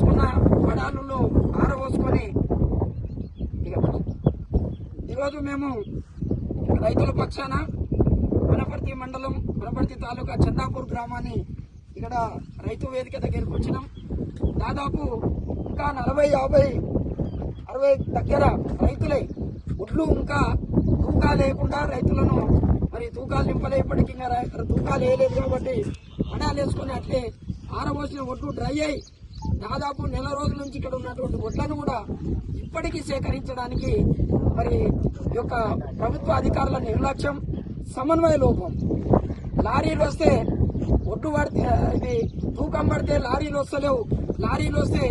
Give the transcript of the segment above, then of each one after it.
పోసుకున్న వడాలుల్లో ఆరబోసుకొని ఈరోజు మేము రైతుల పక్షాన వనపర్తి మండలం వనపర్తి తాలూకా చందాపూర్ గ్రామాన్ని ఇక్కడ రైతు వేదిక దగ్గరికి వచ్చినాం. దాదాపు ఇంకా నలభై యాభై అరవై దగ్గర రైతులే ఒడ్లు ఇంకా తూకాలు లేకుండా రైతులను మరి తూకాలు నింపలే ఇంకా తూకాలు వేయలేదు కాబట్టి అడాలు వేసుకుని అట్లే ఆరబోసిన ఒడ్లు డ్రై అయ్యి దాదాపు నెల రోజుల నుంచి ఇక్కడ ఉన్నటువంటి వడ్లను కూడా ఇప్పటికీ సేకరించడానికి మరి యొక్క ప్రభుత్వ అధికారుల నిర్లక్ష్యం సమన్వయ లోపం. లారీలు వస్తే ఒడ్డు పడితే ఇది తూకం పడితే లారీలు వస్తలేవు. లారీలు వస్తే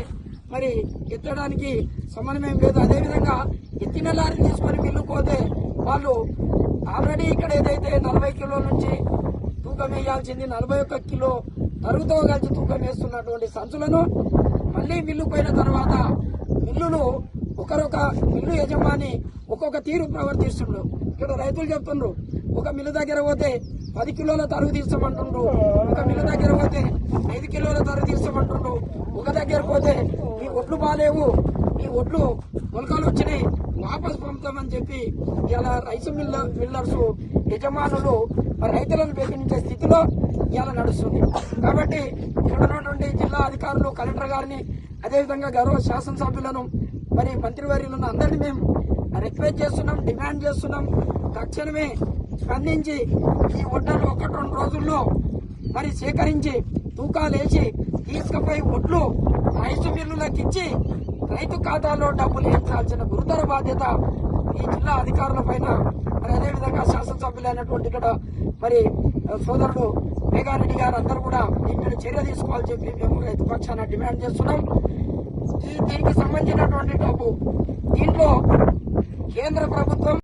మరి ఎత్తడానికి సమన్వయం లేదు. అదేవిధంగా ఎత్తిన లారీ తీసుకొని మిల్లుపోతే వాళ్ళు ఆల్రెడీ ఇక్కడ ఏదైతే నలభై కిలోల నుంచి తూకం వేయాల్సింది నలభై ఒక్క కిలో తరుగుతో కలిసి తూకం వేస్తున్నటువంటి సంచులను మళ్ళీ మిల్లు పోయిన తర్వాత మిల్లులు ఒకరొక మిల్లు యజమాని ఒక్కొక్క తీరు ప్రవర్తిస్తుండ్రు ఇక్కడ రైతులు చెప్తుండ్రు ఒక మిల్లు దగ్గర పోతే పది కిలోల తరుగు తీస్తామంటుండ్రు ఒక మిల్లు దగ్గర పోతే ఐదు కిలోల తరుగు తీస్తామంటుండ్రు ఒక దగ్గర పోతే ఈ ఒడ్లు బాగాలేవు ఈ ఒడ్లు మొలకలు వచ్చినాయి వాపస్ పంపుతామని చెప్పి ఇలా రైస్ మిల్ల మిల్లర్స్ యజమానులు రైతులను బెదిరించే స్థితిలో ఇలా నడుస్తుంది. కాబట్టి ఇక్కడ ఉన్నటువంటి జిల్లా అధికారులు కలెక్టర్ గారిని అదేవిధంగా గౌరవ శాసనసభ్యులను మరి మంత్రివర్యులను అందరినీ మేము రిక్వెస్ట్ చేస్తున్నాం డిమాండ్ చేస్తున్నాం. తక్షణమే స్పందించి ఈ ఒడ్డలు ఒకటి రెండు రోజుల్లో మరి సేకరించి తూకాలు వేసి తీసుకుపోయి ఒడ్లు రైతు మిల్లులకు ఇచ్చి రైతు ఖాతాలో డబ్బులు వేయించాల్సిన గురుతర బాధ్యత ఈ జిల్లా అధికారుల పైన మరి అదేవిధంగా శాసనసభ్యులైనటువంటి ఇక్కడ మరి సోదరుడు మేఘారెడ్డి గారు అందరూ కూడా దీని మీద చర్య తీసుకోవాలని చెప్పి మేము రైతు పక్షాన డిమాండ్ చేస్తున్నాం. ఈ దీనికి సంబంధించినటువంటి డబ్బు దీంట్లో కేంద్ర ప్రభుత్వం